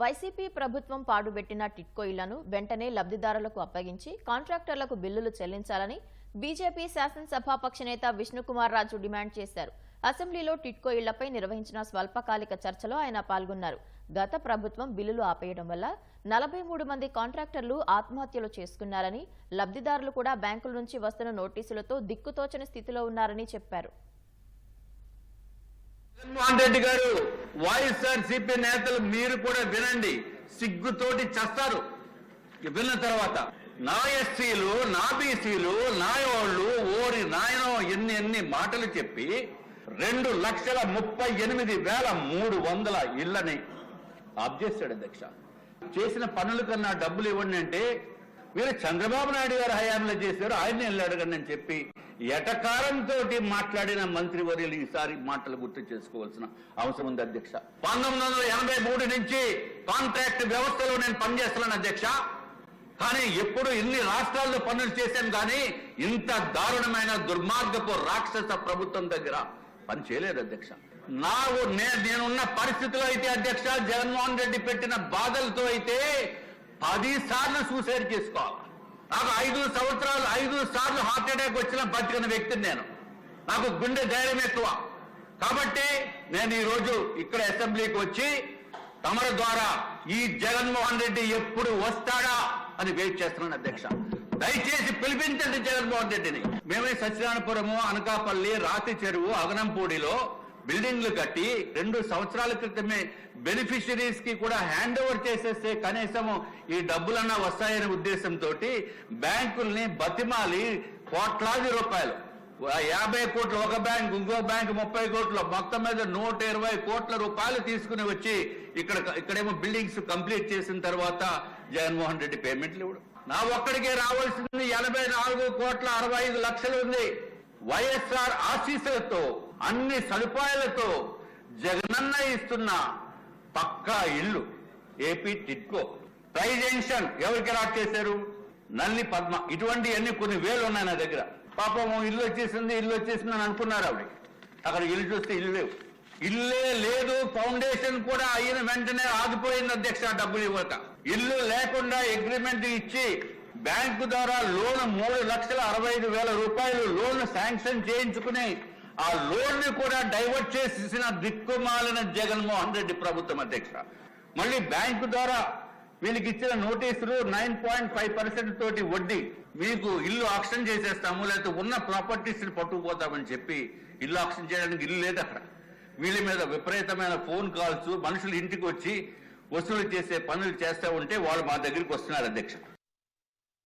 YCP ప్రభుత్వం పాడుబెట్టిన టిట్కో ఇళ్ళను వెంటనే లబ్ధిదారులకు అప్పగించి కాంట్రాక్టర్లకు బిల్లులు చెల్లించాలని బీజేపీ శాసనసభాపక్ష నేత విష్ణుకుమార్ రాజు డిమాండ్ చేశారు. అసెంబ్లీలో టిట్కో ఇళ్ళపై నిర్వహించిన స్వల్పకాలిక చర్చలో ఆయన పాల్గొన్నారు. గత ప్రభుత్వం బిల్లులు ఆపేయడం వల్ల నలభై మూడు మంది కాంట్రాక్టర్లు ఆత్మహత్యలు చేసుకున్నారని లబ్ధిదారులు కూడా బ్యాంకుల నుంచి వస్తున్న నోటీసులతో దిక్కుతోచని స్థితిలో ఉన్నారని చెప్పారు. జగన్మోహన్ రెడ్డి గారు వైఎస్ఆర్ సిపి నేతలు మీరు కూడా వినండి. సిగ్గుతోటి చేస్తారు. విన్న తర్వాత నా ఎస్సీలు నా బీసీలు నా వాళ్ళు ఓరి నాయనో ఎన్ని ఎన్ని మాటలు చెప్పి రెండు లక్షల ముప్పై ఎనిమిది వేల మూడు వందల ఇళ్ళని ఆప్ అధ్యక్ష. చేసిన పనుల కన్నా డబ్బులు ఇవ్వండి అంటే మీరు చంద్రబాబు నాయుడు గారు హయాంలో చేశారు ఆయన్ని వెళ్ళి అడగండి చెప్పి ఎటకారంతో మాట్లాడిన మంత్రి వర్యులు ఈసారి మాటలు గుర్తు చేసుకోవాల్సిన అవసరం ఉంది అధ్యక్ష. పంతొమ్మిది వందల ఎనభై మూడు నుంచి కాంట్రాక్ట్ వ్యవస్థలో నేను పనిచేస్తున్నాను అధ్యక్ష. కానీ ఎప్పుడు ఇన్ని రాష్ట్రాల్లో పనులు చేశాను కానీ ఇంత దారుణమైన దుర్మార్గపు రాక్షస ప్రభుత్వం దగ్గర పని చేయలేదు అధ్యక్ష. నా నేనున్న పరిస్థితిలో అయితే అధ్యక్ష జగన్మోహన్ రెడ్డి పెట్టిన బాధలతో అయితే పది సార్లు సూసైడ్ చేసుకోవాలి. నాకు ఐదు సంవత్సరాలు ఐదు సార్లు హార్ట్ అటాక్ వచ్చిన బతికిన వ్యక్తిని నేను. నాకు గుండె ధైర్యం ఎక్కువ. కాబట్టి నేను ఈరోజు ఇక్కడ అసెంబ్లీకి వచ్చి తమరి ద్వారా ఈ జగన్మోహన్ రెడ్డి ఎప్పుడు వస్తాడా అని వెయిట్ చేస్తున్నాను అధ్యక్ష. దయచేసి పిలిపించండి జగన్మోహన్ రెడ్డిని. మేమే సత్యనారాయణపురము అనకాపల్లి రాతి చెరువు అగనంపూడిలో బిల్డింగ్లు కట్టి రెండు సంవత్సరాల క్రితమే బెనిఫిషరీస్కి కూడా హ్యాండ్ ఓవర్ చేసేస్తే కనీసం ఈ డబ్బులన్నా వస్తాయనే ఉద్దేశంతో బ్యాంకుల్ని బతిమాలి కోట్లాది రూపాయలు. యాభై కోట్లు ఒక బ్యాంక్ ఇంకో బ్యాంక్ ముప్పై కోట్లు మొత్తం మీద నూట ఇరవై కోట్ల రూపాయలు తీసుకుని వచ్చి ఇక్కడ ఇక్కడేమో బిల్డింగ్స్ కంప్లీట్ చేసిన తర్వాత జగన్మోహన్ రెడ్డి పేమెంట్లు ఇవ్వడం. నా ఒక్కడికే రావాల్సింది ఎనభై నాలుగు కోట్ల అరవై ఐదు లక్షలు ఉంది. వైఎస్ఆర్ ఆశీస్సులతో అన్ని సదుపాయాలతో జగనన్న ఇస్తున్న పక్కా ఇల్లు ఏపీ టిట్కో ప్రైజెన్షన్ ఎవరికి రాక్ చేశారు? నల్లి పద్మ. ఇటువంటి అన్ని కొన్ని వేలు ఉన్నాయి నా దగ్గర. పాపం ఇల్లు వచ్చేసింది ఇల్లు వచ్చేసింది అని అనుకున్నారు ఆవిడ. అక్కడ ఇల్లు చూస్తే ఇల్లు లేవు. ఇల్లే లేదు ఫౌండేషన్ కూడా అయిన వెంటనే ఆగిపోయింది అధ్యక్ష డబ్బులు ఇవ్వక. ఇల్లు లేకుండా అగ్రిమెంట్ ఇచ్చి బ్యాంకు ద్వారా లోన్ మూడు లక్షల అరవై ఐదు వేల రూపాయలు లోన్ శాంక్షన్ చేయించుకుని ఆ లోన్ని కూడా డైవర్ట్ చేసేసిన దిక్కుమాలిన జగన్మోహన్ రెడ్డి ప్రభుత్వం అధ్యక్ష. మళ్ళీ బ్యాంకు ద్వారా వీళ్ళకి ఇచ్చిన నోటీసులు నైన్ పాయింట్ ఫైవ్ పర్సెంట్ తోటి వడ్డీ. మీకు ఇల్లు ఆక్షన్ చేసేస్తాము లేకపోతే ఉన్న ప్రాపర్టీస్ పట్టుకుపోతామని చెప్పి ఇల్లు ఆక్షన్ చేయడానికి ఇల్లు లేదు అక్కడ. వీళ్ళ మీద విపరీతమైన ఫోన్ కాల్స్ మనుషులు ఇంటికి వచ్చి వసూలు చేసే పనులు చేస్తూ ఉంటే వాళ్ళు మా దగ్గరికి వస్తున్నారు అధ్యక్షుడు